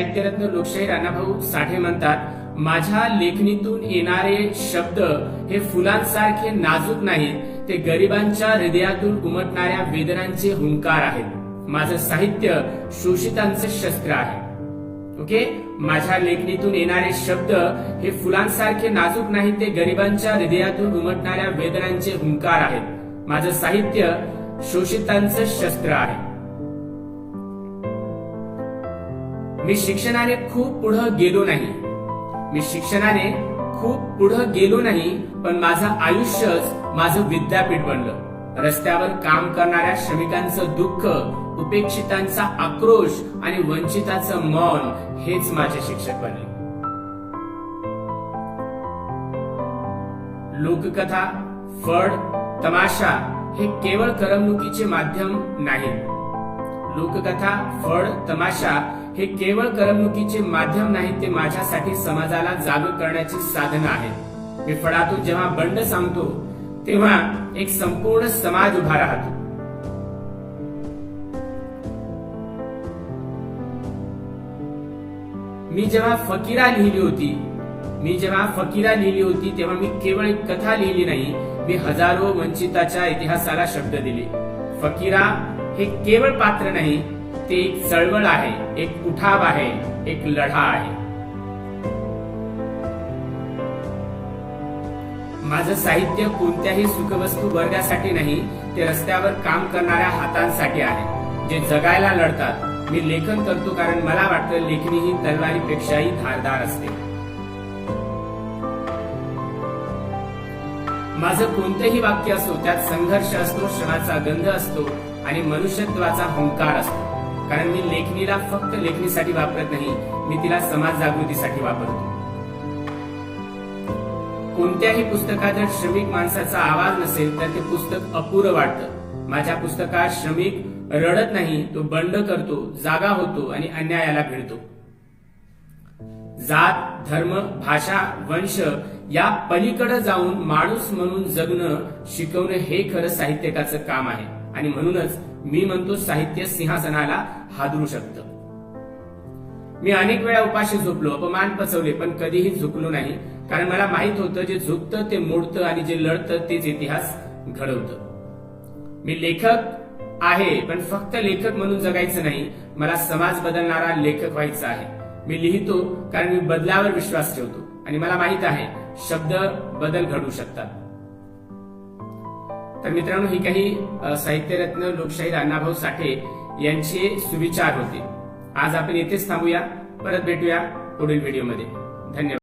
साहित्यरत्न लोकशाही राणाभाऊ साठे म्हणतात माझ्या लेखणीतून येणारे शब्द हे फुलांसारखे नाजूक नाहीत. ते गरिबांच्या हृदयातून उमटणाऱ्या वेदनांचे हुंकार आहेत. माझं साहित्य शोषितांचं शस्त्र आहे. ओके? माझ्या लेखणीतून येणारे शब्द हे फुलांसारखे नाजूक नाही ते गरिबांच्या हृदयातून उमटणाऱ्या वेदनांचे हुंकार आहेत. माझं साहित्य शोषितांचं शस्त्र आहे. मी शिक्षणाने खूप पुढं गेलो नाही. मी शिक्षणाने खूप पुढं गेलो नाही पण माझं आयुष्यच माझं विद्यापीठ बनलं. रस्त्यावर काम करणाऱ्या श्रमिकांचं दुःख उपेक्षितांचा आक्रोश आणि वंचिताचं मौन हेच माझे शिक्षक बनले. लोककथा फड तमाशा हे केवळ करमणुकीचे माध्यम नाही. लोककथा फड तमाशा हे केवळ करमणुकीचे माध्यम नाही ते माझ्यासाठी समाजाला जागृत करण्याची साधन आहे मी फळातून जेव्हा बंड सांगतो तेव्हा एक संपूर्ण समाज उभा राहतो. मी जेव्हा फकीरा लिहिली होती मी जेव्हा फकीरा लिहिली होती तेव्हा मी केवळ एक कथा लिहिली नाही मी हजारो वंचिताच्या इतिहासाला शब्द दिले. फकीरा हे केवळ पात्र नाही ते एक चळवळ आहे एक उठाव आहे एक लढा आहे. माझं साहित्य कोणत्याही सुखवस्तू वर्गासाठी नाही ते रस्त्यावर काम करणाऱ्या हातांसाठी आहे जे जगायला लढतात. मी लेखन करतो कारण मला वाटतं लेखणी ही तलवारीपेक्षाही धारदार असते. माझं कोणतंही वाक्य असो त्यात संघर्ष असतो श्रमाचा गंध असतो आणि मनुष्यत्वाचा हुंकार असतो. कारण मी लेखणीला फक्त लेखणीसाठी वापरत नाही मी तिला समाज जागृतीसाठी वापरतो. कोणत्याही पुस्तकात जर श्रमिक माणसाचा आवाज नसेल तर ते पुस्तक अपुरं वाटतं. माझ्या पुस्तकात श्रमिक रडत नाही तो बंड करतो जागा होतो आणि अन्यायाला भिडतो. जात धर्म भाषा वंश या पलीकडे जाऊन माणूस म्हणून जगणं शिकवणं हे खरं साहित्यकाचं काम आहे. आणि म्हणूनच मी म्हणतो साहित्य सिंहासनाला हादरू शकतं. मी अनेक वेळा उपाशी झोपलो अपमान पचवले पण कधीही झुकलो नाही. कारण मला माहीत होतं जे झुकतं ते मोडतं आणि जे लढतं तेच इतिहास घडवतं. मी लेखक आहे पण फक्त लेखक म्हणून जगायचं नाही. मला समाज बदलणारा लेखक व्हायचा आहे. मी लिहितो कारण मी बदलावर विश्वास ठेवतो. आणि मला माहीत आहे शब्द बदल घडवू शकतात. तर मित्रांनो ही काही साहित्यरत्न लोकशाहीर अण्णाभाऊ साठे यांचे सुविचार होते. आज आपण येथेच थांबूया. परत भेटूया पुढील व्हिडिओमध्ये. धन्यवाद.